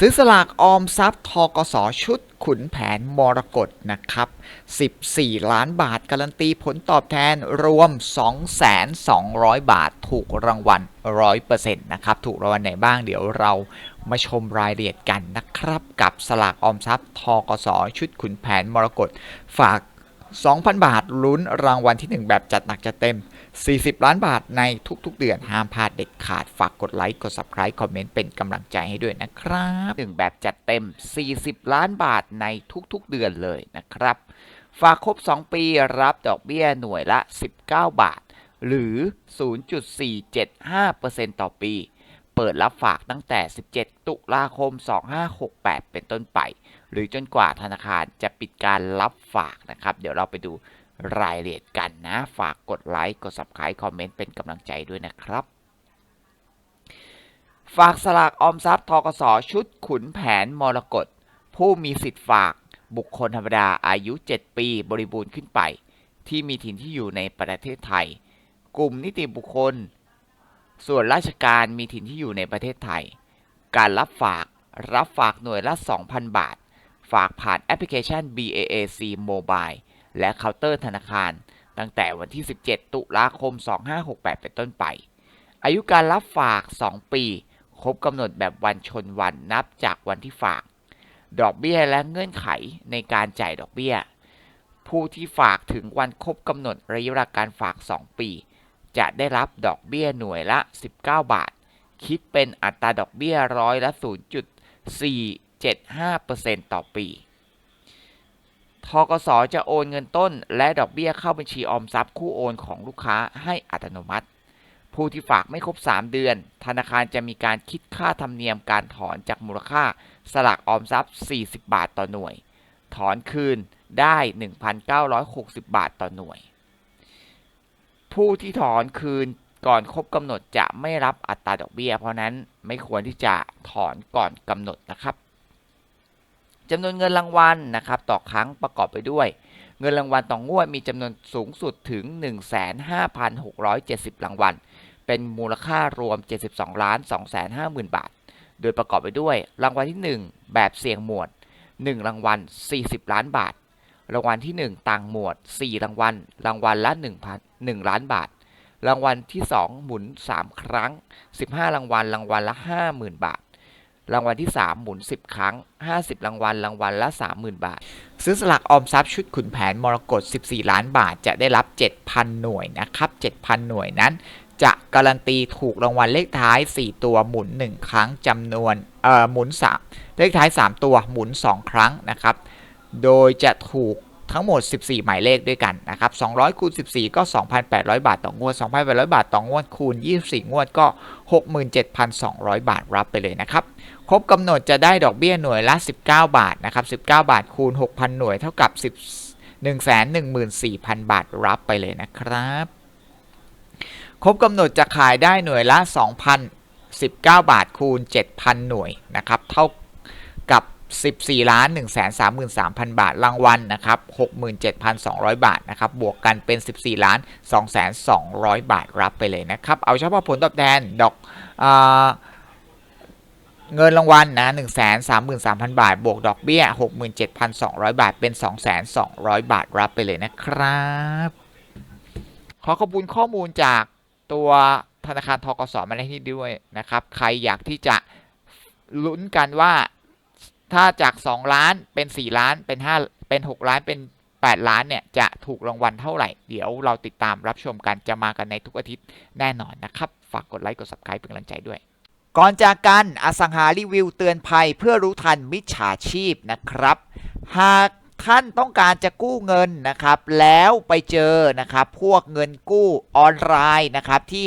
ซื้อสลากออมทรัพย์ทกสชุดขุนแผนมรกตนะครับ 14 ล้านบาทการันตีผลตอบแทนรวม 2,200 บาทถูกรางวัล 100%นะครับ ถูกรางวัลไหนบ้างเดี๋ยวเรามาชมรายละเอียดกันนะครับ กับสลากออมทรัพย์ทกสชุดขุนแผนมรกตฝาก 2,000 บาทลุ้นรางวัลที่ 1 แบบจัดหนักจัดเต็ม 40 ล้านบาทในทุกๆ เดือนห้ามพลาดเด็ดขาดฝากกดไลค์กด Subscribe คอมเมนต์เป็นกำลังใจให้ด้วยนะครับหนึ่งแบบจัดเต็ม 40 ล้านบาทในทุกๆ เดือนเลยนะครับ ฝากครบ 2 ปีรับดอกเบี้ยหน่วยละ 19 บาท หรือ 0.475%ต่อปี เปิดรับฝากตั้งแต่ 17 ตุลาคม 2568 เป็นต้นไป หรือจนกว่าธนาคารจะปิดการรับฝากนะครับ เดี๋ยวเราไปดู รายละเอียดกันนะ ฝากกดไลค์ กด Subscribe คอมเมนต์ เป็นกำลังใจด้วยนะครับ ฝากสลากออมทรัพย์ทกสชุดขุนแผนมรกตผู้มีสิทธิ์ฝากบุคคลธรรมดาอายุ 7 ปีบริบูรณ์ขึ้นไป ที่มีถิ่นที่อยู่ในประเทศไทย กลุ่มนิติบุคคล ส่วนราชการมีถิ่นที่อยู่ในประเทศไทย การรับฝากรับฝากหน่วยละ 2,000 บาท ฝากผ่านแอปพลิเคชัน BAAC Mobile และเคาน์เตอร์ธนาคาร ตั้งแต่วันที่ 17 ตุลาคม 2568 เป็นต้นไป อายุการรับฝาก 2 ปี ครบกำหนดแบบวันชนวันนับจากวันที่ฝาก ดอกเบี้ยและเงื่อนไขในการจ่ายดอกเบี้ย ผู้ที่ฝากถึงวันครบกำหนดระยะเวลาการฝาก 2 ปี จะได้รับดอกเบี้ยหน่วยละ 19 บาท คิดเป็นอัตราดอกเบี้ยร้อยละ 0.475%ต่อปี ทกสจะโอนเงินต้น และดอกเบี้ยเข้าบัญชีออมทรัพย์คู่โอนของลูกค้าให้อัตโนมัติ ผู้ที่ฝากไม่ครบ 3 เดือน ธนาคารจะมีการคิดค่าธรรมเนียมการถอนจากมูลค่าสลากออมทรัพย์ 40 บาทต่อหน่วย ถอนคืนได้ 1,960 บาทต่อหน่วย ผู้ที่ถอนคืนก่อนครบกำหนดจะไม่รับอัตราดอกเบี้ย เพราะนั้นไม่ควรที่จะถอนก่อนกำหนดนะครับ จำนวนเงินรางวัลนะครับต่อครั้งประกอบไปด้วย เงินรางวัลต่องวดมีจำนวนสูงสุดถึง 15,670 รางวัล เป็นมูลค่ารวม 72ล้าน250,000 บาท โดยประกอบไปด้วย รางวัลที่ 1 แบบเสี่ยงหมวด 1 รางวัล 40 ล้านบาท รางวัลที่ 1 ต่างหมวด 4 รางวัล รางวัลละ1,000 1ล้านบาท รางวัลที่ 2 หมุน 3 ครั้ง 15 รางวัล รางวัลละ 50,000 บาท รางวัลที่ 3 หมุน 10 ครั้ง 50 รางวัล รางวัลละ 30,000 บาท ซื้อสลากออมทรัพย์ชุดขุนแผนมรกต 14 ล้านบาท จะได้รับ 7,000 หน่วยนะครับ 7,000 หน่วยนั้น จะการันตีถูกรางวัลเลขท้าย 4 ตัวหมุน 1 ครั้งจำนวน เอ่อ หมุน 3 เลขท้าย 3 ตัวหมุน 2 ครั้งนะครับ โดยจะถูก ทั้งหมด 14 หมายเลขด้วยกันนะครับ 200 คูณ 14 ก็ 2,800 บาทต่องวด 2,800 บาทต่องวดคูณ 24 งวดก็ 67,200 บาทรับไปเลยนะครับ ครบกำหนดจะได้ดอกเบี้ยหน่วยละ 19 บาทนะครับ 19 บาทคูณ 6,000 หน่วยเท่ากับ10 114,000 บาทรับไปเลยนะครับ ครบกำหนดจะขายได้หน่วยละ 2,019 บาทคูณ 7,000 หน่วยนะครับ เท่า 14ล้าน133,000 บาทรางวัลนะครับ67,200 บาทนะครับบวกกันเป็น 14ล้าน2,200 บาทรับไปเลยนะครับ เอาเฉพาะผลตอบแทนดอกเอเงินรางวัลนะ133,000 บาท บวกดอกเบี้ย 67,200 บาท เป็น 2,200 บาทรับไปเลยนะครับ ขอขอบคุณข้อมูลจากตัวธนาคารทกสมาในที่ด้วยนะครับ ใครอยากที่จะลุ้นกันว่า ถ้าจาก 2 ล้านเป็น 4 ล้านเป็น 5 เป็น 6 ล้านเป็น 8 ล้านเนี่ยจะถูกรางวัลเท่าไหร่ เดี๋ยวเราติดตามรับชมกันจะมากันในทุกอาทิตย์แน่นอนนะครับ ฝากกดไลค์กด subscribe เป็นกำลังใจด้วย ก่อนจากกันอสังหารีวิวเตือนภัยเพื่อรู้ทันมิจฉาชีพนะครับ หากท่านต้องการจะกู้เงินนะครับ แล้วไปเจอนะครับ พวกเงินกู้ออนไลน์นะครับที่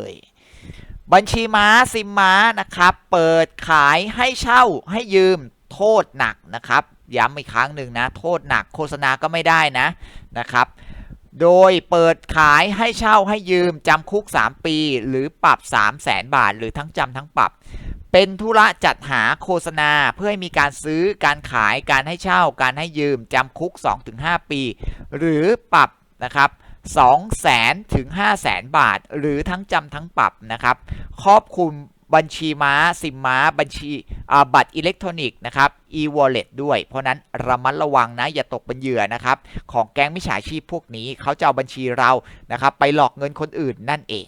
ยบัญชีม้าซิมม้านะครับ เปิดขายให้เช่าให้ยืมโทษหนักนะครับ ย้ำอีกครั้งหนึ่งนะ โทษหนักโฆษณาก็ไม่ได้นะนะครับ โดยเปิดขายให้เช่าให้ยืมจำคุก 3 ปี หรือปรับ 3 0 0แสนบาท หรือทั้งจำทั้งปรับเป็นธุระจัดหาโฆษณาเพื่อให้มีการซื้อการขายการให้เช่า การให้ยืมจำคุก 2-5 ปี หรือปรับนะครับ 2แสนถึง5แสนบาท หรือทั้งจำทั้งปรับนะครับ ครอบคลุมบัญชีม้าซิมม้า บัญชีบัตรอิเล็กทรอนิกส์นะครับ e-wallet ด้วย เพราะนั้นระมัดระวังนะ อย่าตกเป็นเหยื่อนะครับ ของแก๊งมิจฉาชีพพวกนี้ เขาจะเอาบัญชีเรานะครับ ไปหลอกเงินคนอื่นนั่นเอง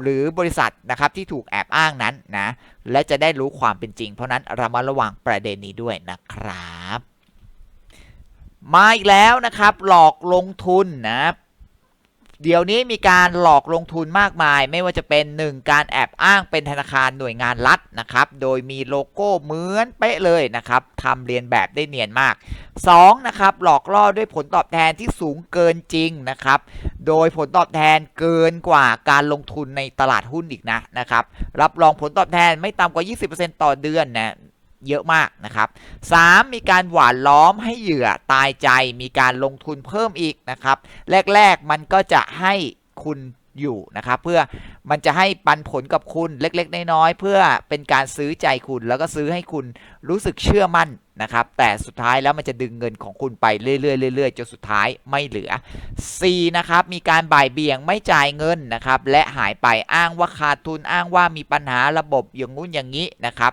หรือบริษัทนะครับที่ถูกแอบอ้างนั้นนะและจะได้รู้ความเป็นจริง เพราะนั้นระมัดระวังประเด็นนี้ด้วยนะครับ มาอีกแล้วนะครับ หลอกลงทุนนะเดี๋ยวนี้มีการหลอกลงทุนมากมาย ไม่ว่าจะเป็น 1 การแอบอ้างเป็นธนาคารหน่วยงานรัฐนะครับ โดยมีโลโก้เหมือนเป๊ะเลยนะครับทำเรียนแบบได้เนียนมาก 2. นะครับหลอกล่อด้วยผลตอบแทนที่สูงเกินจริงนะครับ โดยผลตอบแทนเกินกว่าการลงทุนในตลาดหุ้นอีกนะนะครับ รับรองผลตอบแทนไม่ต่ำกว่า 20%ต่อเดือนนะเยอะมากนะครับ 3. มีการหวานล้อมให้เหยื่อตายใจ มีการลงทุนเพิ่มอีกนะครับ แรก ๆ มันก็จะให้คุณอยู่นะครับเพื่อมันจะให้ปันผลกับคุณเล็ก ๆ น้อยๆเพื่อเป็นการซื้อใจคุณแล้วก็ซื้อให้คุณรู้สึกเชื่อมั่น นะครับ แต่สุดท้ายแล้วมันจะดึงเงินของคุณไปเรื่อยๆเรื่อยๆจนสุดท้ายไม่เหลือ c นะครับ มีการบ่ายเบี่ยงไม่จ่ายเงินนะครับ และหายไปอ้างว่าขาดทุนอ้างว่ามีปัญหาระบบอย่างงู้นอย่างนี้นะครับ